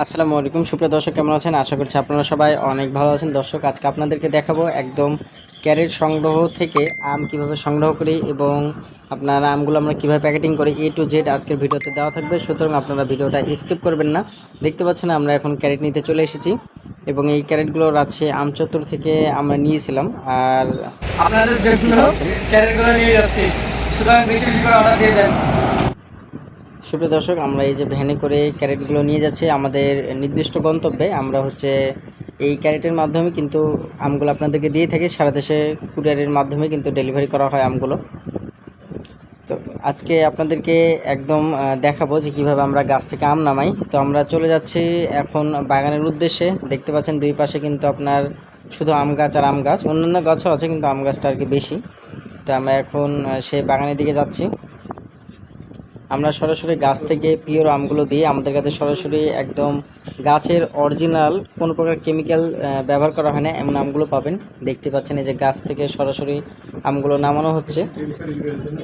আসসালামু আলাইকুম। সুপ্রিয় দর্শক কেমন আছেন? আশা করছি আপনারা সবাই অনেক ভালো আছেন। দর্শক আজকে আপনাদেরকে দেখাবো একদম ক্যারেট সংগ্রহ থেকে আম কীভাবে সংগ্রহ করি এবং আপনার আমগুলো আমরা কীভাবে প্যাকেটিং করি এ টু জেড আজকের ভিডিওতে দেওয়া থাকবে। সুতরাং আপনারা ভিডিওটা স্কিপ করবেন না। দেখতে পাচ্ছেন আমরা এখন ক্যারেট নিতে চলে এসেছি এবং এই ক্যারেটগুলো রাখছে আমচত্বর থেকে আমরা নিয়েছিলাম আর আপনাদের জন্য ক্যারেটগুলো নিয়ে যাচ্ছি সুতরাং বেশি বেশি করে অর্ডার দিয়ে দেন। সুপ্রিয় দর্শক, আমরা এই যে ভ্যানে করে ক্যারেটগুলো নিয়ে যাচ্ছি আমাদের নির্দিষ্ট গন্তব্যে। আমরা হচ্ছে এই ক্যারেটের মাধ্যমে কিন্তু আমগুলো আপনাদেরকে দিয়ে থাকি। সারা দেশে কুরিয়ারের মাধ্যমে কিন্তু ডেলিভারি করা হয় আমগুলো। তো আজকে আপনাদেরকে একদম দেখাবো যে কীভাবে আমরা গাছ থেকে আম নামাই। তো আমরা চলে যাচ্ছি এখন বাগানের উদ্দেশ্যে। দেখতে পাচ্ছেন দুই পাশে কিন্তু আপনার শুধু আম গাছ আর আম গাছ। অন্যান্য গাছও আছে, কিন্তু আম গাছটা আর কি বেশি। তো আমরা এখন সেই বাগানের দিকে যাচ্ছি। আমরা সরাসরি গাছ থেকে পিওর আমগুলো দিয়ে আমাদের কাছে সরাসরি একদম গাছের অরিজিনাল কোনো প্রকার কেমিক্যাল ব্যবহার করা হয় না, এমন আমগুলো পাবেন। দেখতে পাচ্ছেন এই যে গাছ থেকে সরাসরি আমগুলো নামানো হচ্ছে।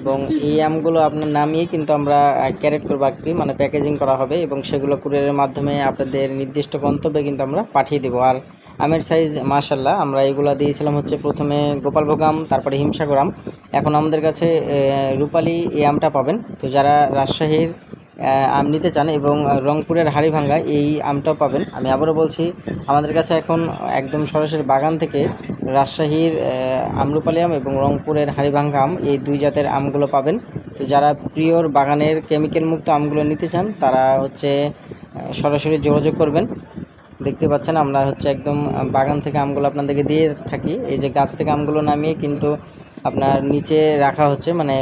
এবং এই আমগুলো আপনার নামিয়ে কিন্তু আমরা ক্যারেট করব আর কি মানে প্যাকেজিং করা হবে এবং সেগুলো কুরিয়ারের মাধ্যমে আপনাদের নির্দিষ্ট গন্তব্যে কিন্তু আমরা পাঠিয়ে দেবো। আর আমের সাইজ মাশাল্লাহ আমরা এগুলো দিয়েছিলাম হচ্ছে প্রথমে গোপালভোগ আম, তারপরে হিমসাগর আম। এখন আমাদের কাছে রূপালী এই আমটা পাবেন। তো যারা রাজশাহীর আম নিতে চান এবং রংপুরের হাড়িভাঙ্গা, এই আমটাও পাবেন। আমি আবারও বলছি, আমাদের কাছে এখন একদম সরাসরি বাগান থেকে রাজশাহীর আমরুপালি আম এবং রংপুরের হাড়িভাঙ্গা আম, এই দুই জাতের আমগুলো পাবেন। তো যারা প্রিয়র বাগানের কেমিক্যাল মুক্ত আমগুলো নিতে চান, তারা হচ্ছে সরাসরি যোগাযোগ করবেন। দেখতে পাচ্ছেন, আমরা হচ্ছে একদম বাগান থেকে আমগুলো আপনাদেরকে দিয়ে থাকি। এই যে গাছ থেকে আমগুলো নামিয়ে কিন্তু আপনার নিচে রাখা হচ্ছে মানে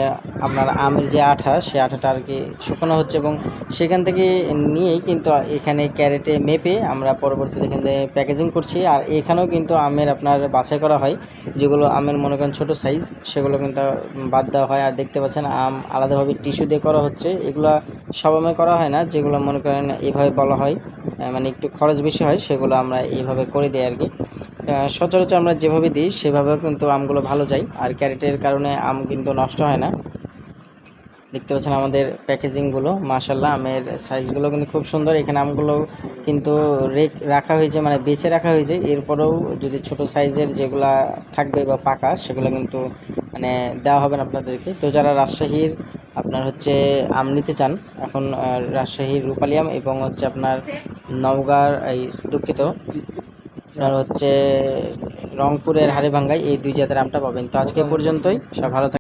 আপনার আমের যে আঠা সে আঠাটা আর কি শুকানো হচ্ছে এবং সেখান থেকে নিয়েই কিন্তু এখানে ক্যারেটে মেপে আমরা পরবর্তীতে এখান থেকে প্যাকেজিং করছি। আর এখানেও কিন্তু আমের আপনার বাছাই করা হয়, যেগুলো আমের মনে করেন ছোটো সাইজ সেগুলো কিন্তু বাদ দেওয়া হয়। আর দেখতে পাচ্ছেন, আম আলাদাভাবে টিস্যু দিয়ে করা হচ্ছে। এগুলো সব আমে করা হয় না, যেগুলো মনে করেন এভাবে বলা হয়। মানে একটু খরচ বেশি হয়, সেগুলো আমরা এইভাবে করে দিই আর কি সচরাচর আমরা যেভাবে দিই, সেভাবেও কিন্তু আমগুলো ভালো যায়। আর ক্যারেটের কারণে আম কিন্তু নষ্ট হয় না। দেখতে পাচ্ছেন আমাদের প্যাকেজিংগুলো মাশাল্লাহ আমের সাইজগুলো কিন্তু খুব সুন্দর। এখানে আমগুলো কিন্তু রেক, রাখা হয়েছে মানে বেছে রাখা হয়েছে। এরপরেও যদি ছোট সাইজের যেগুলা থাকবে বা পাকা, সেগুলো কিন্তু মানে দেওয়া হবে না আপনাদেরকে। তো যারা রাজশাহীর, আপনার হচ্ছে আম নিতে চান, এখন রাজশাহীর রূপালী আম এবং হচ্ছে আপনার নওগাঁর এই দুঃখিত, আপনার হচ্ছে রংপুরের হাড়িভাঙ্গায় এই দুই জাতের আমটা পাবেন। তো আজকে পর্যন্তই সব ভালো।